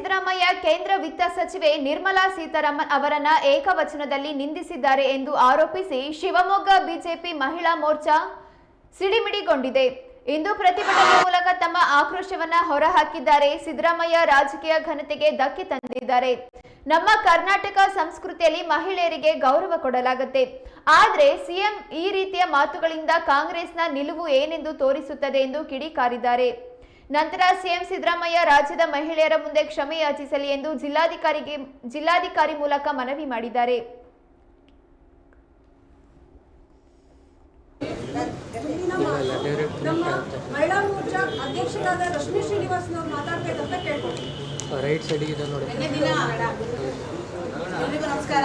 ಸಿದ್ದರಾಮಯ್ಯ ಕೇಂದ್ರ ವಿತ್ತ ಸಚಿವೆ ನಿರ್ಮಲಾ ಸೀತಾರಾಮನ್ ಅವರನ್ನ ಏಕವಚನದಲ್ಲಿ ನಿಂದಿಸಿದ್ದಾರೆ ಎಂದು ಆರೋಪಿಸಿ ಶಿವಮೊಗ್ಗ ಬಿಜೆಪಿ ಮಹಿಳಾ ಮೋರ್ಚಾ ಸಿಡಿಮಿಡಿಗೊಂಡಿದೆ. ಇಂದು ಪ್ರತಿಭಟನೆ ಮೂಲಕ ತಮ್ಮ ಆಕ್ರೋಶವನ್ನ ಹೊರಹಾಕಿದ್ದಾರೆ. ಸಿದ್ದರಾಮಯ್ಯ ರಾಜಕೀಯ ಘನತೆಗೆ ಧಕ್ಕೆ ತಂದಿದ್ದಾರೆ. ನಮ್ಮ ಕರ್ನಾಟಕ ಸಂಸ್ಕೃತಿಯಲ್ಲಿ ಮಹಿಳೆಯರಿಗೆ ಗೌರವ ಕೊಡಲಾಗುತ್ತೆ. ಆದ್ರೆ ಸಿಎಂ ಈ ರೀತಿಯ ಮಾತುಗಳಿಂದ ಕಾಂಗ್ರೆಸ್ನ ನಿಲುವು ಏನೆಂದು ತೋರಿಸುತ್ತದೆ ಎಂದು ಕಿಡಿಕಾರಿದ್ದಾರೆ. ನಂತರ ಸಿಎಂ ಸಿದ್ದರಾಮಯ್ಯ ರಾಜ್ಯದ ಮಹಿಳೆಯರ ಮುಂದೆ ಕ್ಷಮೆ ಯಾಚಿಸಲಿ ಎಂದು ಜಿಲ್ಲಾಧಿಕಾರಿಗೆ ಜಿಲ್ಲಾಧಿಕಾರಿ ಮೂಲಕ ಮನವಿ ಮಾಡಿದ್ದಾರೆ. ನಮ್ಮ ಮಹಿಳಾ ಮೋರ್ಚಾ ಅಧ್ಯಕ್ಷರಾದ ರಶ್ಮಿ ಶ್ರೀನಿವಾಸನವ್ರು ಮಾತಾಡ್ಬೇಕಂತ ಕೇಳ್ಕೊಳ್ತೀನಿ. ರೈಟ್ ಸೈಡಿಗೆ ಇದೆ ನೋಡಿ. ನಿನ್ನೆ ನಮಸ್ಕಾರ.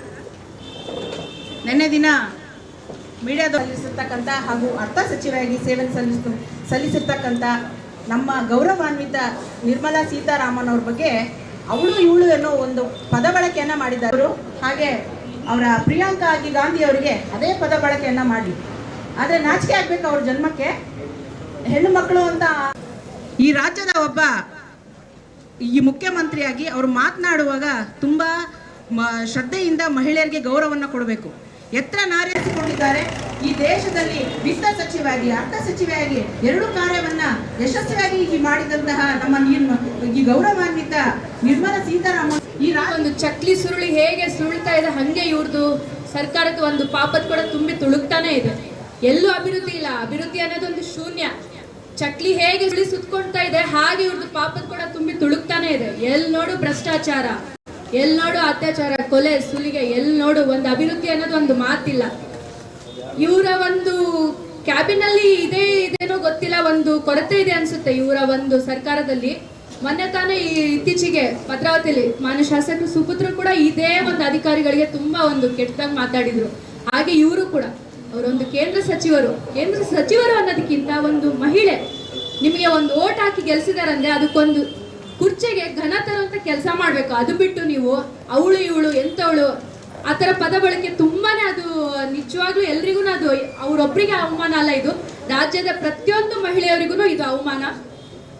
ನಿನ್ನೆ ದಿನ ಮೀಡಿಯಾದ ಸಲ್ಲಿಸಿರ್ತಕ್ಕಂಥ ಹಾಗೂ ಅರ್ಥ ಸಚಿವರಾಗಿ ಸೇವೆ ಸಲ್ಲಿಸ ಸಲ್ಲಿಸಿರ್ತಕ್ಕಂಥ ನಮ್ಮ ಗೌರವಾನ್ವಿತ ನಿರ್ಮಲಾ ಸೀತಾರಾಮನ್ ಅವ್ರ ಬಗ್ಗೆ ಅವಳು ಇವಳು ಅನ್ನೋ ಒಂದು ಪದ ಬಳಕೆಯನ್ನು ಮಾಡಿದ್ದಾರೆ ಹಾಗೆ ಅವರ ಪ್ರಿಯಾಂಕಾ ಆಗಿ ಗಾಂಧಿ ಅವರಿಗೆ ಅದೇ ಪದ ಬಳಕೆಯನ್ನು ಮಾಡಿ ಆದರೆ ನಾಚಿಕೆ ಆಗ್ಬೇಕು ಅವ್ರ ಜನ್ಮಕ್ಕೆ. ಹೆಣ್ಣು ಮಕ್ಕಳು ಅಂತ ಈ ರಾಜ್ಯದ ಒಬ್ಬ ಈ ಮುಖ್ಯಮಂತ್ರಿಯಾಗಿ ಅವರು ಮಾತನಾಡುವಾಗ ತುಂಬ ಶ್ರದ್ಧೆಯಿಂದ ಮಹಿಳೆಯರಿಗೆ ಗೌರವವನ್ನು ಕೊಡಬೇಕು. ಎತ್ತರ ನಾರಿಸಿಕೊಂಡಿದ್ದಾರೆ ಈ ದೇಶದಲ್ಲಿ ವಿತ್ತ ಸಚಿವಾಗಿ, ಅರ್ಥ ಸಚಿವೆಯಾಗಿ ಎರಡು ಕಾರ್ಯವನ್ನ ಯಶಸ್ವಿಯಾಗಿ ಈ ಮಾಡಿದಂತಹ ನಮ್ಮ ಈ ಗೌರವಾನ್ವಿತ ನಿರ್ಮಲಾ ಸೀತಾರಾಮನ್ ಈ ಒಂದು ಚಕ್ಲಿ ಸುರುಳಿ ಹೇಗೆ ಸುಳ್ತಾ ಇದೆ ಹಂಗೆ ಇವ್ರದ್ದು ಸರ್ಕಾರಕ್ಕೆ ಒಂದು ಪಾಪದ ಕೂಡ ತುಂಬಿ ತುಳುಕ್ತಾನೆ ಇದೆ. ಎಲ್ಲೂ ಅಭಿವೃದ್ಧಿ ಇಲ್ಲ. ಅಭಿವೃದ್ಧಿ ಅನ್ನೋದು ಒಂದು ಶೂನ್ಯ. ಚಕ್ಲಿ ಹೇಗೆ ಸುಳಿ ಸುತ್ಕೊಳ್ತಾ ಇದೆ, ಹಾಗೆ ಇವ್ರದ್ದು ಪಾಪದ ಕೂಡ ತುಂಬಿ ತುಳುಕ್ತಾನೆ ಇದೆ. ಎಲ್ಲಿ ನೋಡು ಭ್ರಷ್ಟಾಚಾರ. ಎಲ್ ನೋಡು ಅತ್ಯಾಚಾರ, ಕೊಲೆ, ಸುಲಿಗೆ ಎಲ್ಲಿ ನೋಡು ಒಂದು ಅಭಿವೃದ್ಧಿ ಅನ್ನೋದು ಒಂದು ಮಾತಿಲ್ಲ. ಇವರ ಒಂದು ಕ್ಯಾಬಿನ್ ಅಲ್ಲಿ ಇದೇ ಇದೇನೋ ಗೊತ್ತಿಲ್ಲ, ಒಂದು ಕೊರತೆ ಇದೆ ಅನ್ಸುತ್ತೆ ಇವರ ಒಂದು ಸರ್ಕಾರದಲ್ಲಿ. ಮೊನ್ನೆ ತಾನೇ ಈ ಇತ್ತೀಚೆಗೆ ಭದ್ರಾವತಿಯಲ್ಲಿ ಮಾನ್ಯ ಶಾಸಕರು ಸುಪುತ್ರ ಕೂಡ ಇದೇ ಒಂದು ಅಧಿಕಾರಿಗಳಿಗೆ ತುಂಬಾ ಒಂದು ಕೆಟ್ಟದಾಗಿ ಮಾತಾಡಿದ್ರು. ಹಾಗೆ ಇವರು ಕೂಡ. ಅವರೊಂದು ಕೇಂದ್ರ ಸಚಿವರು. ಕೇಂದ್ರ ಸಚಿವರು ಅನ್ನೋದಕ್ಕಿಂತ ಒಂದು ಮಹಿಳೆ ನಿಮಗೆ ಒಂದು ಓಟ್ ಹಾಕಿ ಗೆಲ್ಸಿದಾರಂದ್ರೆ ಅದಕ್ಕೊಂದು ಕುರ್ಚಿಗೆ ಘನ ತರುವಂತ ಕೆಲಸ ಮಾಡ್ಬೇಕು. ಅದು ಬಿಟ್ಟು ನೀವು ಅವಳು, ಇವಳು, ಎಂತವಳು, ಆ ಥರ ಪದ ಬಳಕೆ ತುಂಬಾನೇ ಅದು ನಿಜವಾಗ್ಲೂ ಎಲ್ರಿಗೂ ಅದು ಅವರೊಬ್ಬರಿಗೆ ಅವಮಾನ ಅಲ್ಲ ಇದು. ರಾಜ್ಯದ ಪ್ರತಿಯೊಂದು ಮಹಿಳೆಯರಿಗೂ ಇದು ಅವಮಾನ.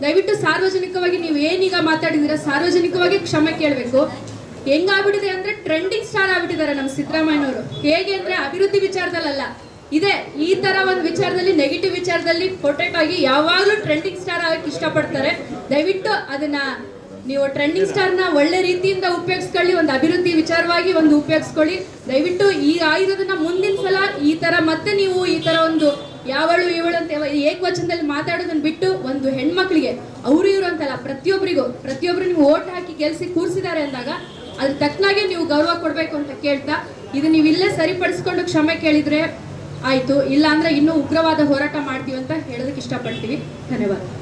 ದಯವಿಟ್ಟು ಸಾರ್ವಜನಿಕವಾಗಿ ನೀವು ಏನೀಗ ಮಾತಾಡಿದಿರ ಸಾರ್ವಜನಿಕವಾಗಿ ಕ್ಷಮೆ ಕೇಳಬೇಕು. ಹೆಂಗಾಗ್ಬಿಟ್ಟಿದೆ ಅಂದ್ರೆ ಟ್ರೆಂಡಿಂಗ್ ಸ್ಟಾರ್ ಆಗ್ಬಿಟ್ಟಿದ್ದಾರೆ ನಮ್ಮ ಸಿದ್ದರಾಮಯ್ಯನವರು. ಹೇಗೆ ಅಂದ್ರೆ ಅಭಿವೃದ್ಧಿ ವಿಚಾರದಲ್ಲ ಇದೆ. ಈ ತರ ಒಂದು ವಿಚಾರದಲ್ಲಿ ನೆಗೆಟಿವ್ ವಿಚಾರದಲ್ಲಿ ಪ್ರೊಟೆಕ್ಟ್ ಆಗಿ ಯಾವಾಗಲೂ ಟ್ರೆಂಡಿಂಗ್ ಸ್ಟಾರ್ ಆಗಕ್ಕೆ ಇಷ್ಟಪಡ್ತಾರೆ. ದಯವಿಟ್ಟು ಅದನ್ನ ನೀವು ಟ್ರೆಂಡಿಂಗ್ ಸ್ಟಾರ್ನ ಒಳ್ಳೆ ರೀತಿಯಿಂದ ಉಪಯೋಗಿಸ್ಕೊಳ್ಳಿ, ಒಂದು ಅಭಿವೃದ್ಧಿ ವಿಚಾರವಾಗಿ ಒಂದು ಉಪಯೋಗಿಸ್ಕೊಳ್ಳಿ. ದಯವಿಟ್ಟು ಈ ಆಗಿರೋದನ್ನ ಮುಂದಿನ ಸಲ ಈ ತರ ಮತ್ತೆ ನೀವು ಈ ತರ ಒಂದು ಯಾವಳು, ಇವಳು ಅಂತ ಏಕವಚನದಲ್ಲಿ ಮಾತಾಡೋದನ್ನ ಬಿಟ್ಟು ಒಂದು ಹೆಣ್ಮಕ್ಳಿಗೆ, ಅವರು, ಇವರು ಅಂತಲ್ಲ ಪ್ರತಿಯೊಬ್ಬರಿಗೂ ಪ್ರತಿಯೊಬ್ಬರು ನೀವು ಓಟ್ ಹಾಕಿ ಗೆಲ್ಸಿ ಕೂರಿಸಿದ್ದಾರೆ ಅಂದಾಗ, ಅದ್ರ ತಕ್ಕನಾಗೆ ನೀವು ಗೌರವ ಕೊಡಬೇಕು ಅಂತ ಕೇಳ್ತಾ, ಇದು ನೀವು ಇಲ್ಲೇ ಸರಿಪಡಿಸ್ಕೊಂಡು ಕ್ಷಮೆ ಕೇಳಿದ್ರೆ ಆಯ್ತು. ಇಲ್ಲ ಅಂದ್ರೆ ಇನ್ನೂ ಉಗ್ರವಾದ ಹೋರಾಟ ಮಾಡ್ತೀವಿ ಅಂತ ಹೇಳೋದಕ್ಕೆ ಇಷ್ಟಪಡ್ತೀವಿ. ಧನ್ಯವಾದ.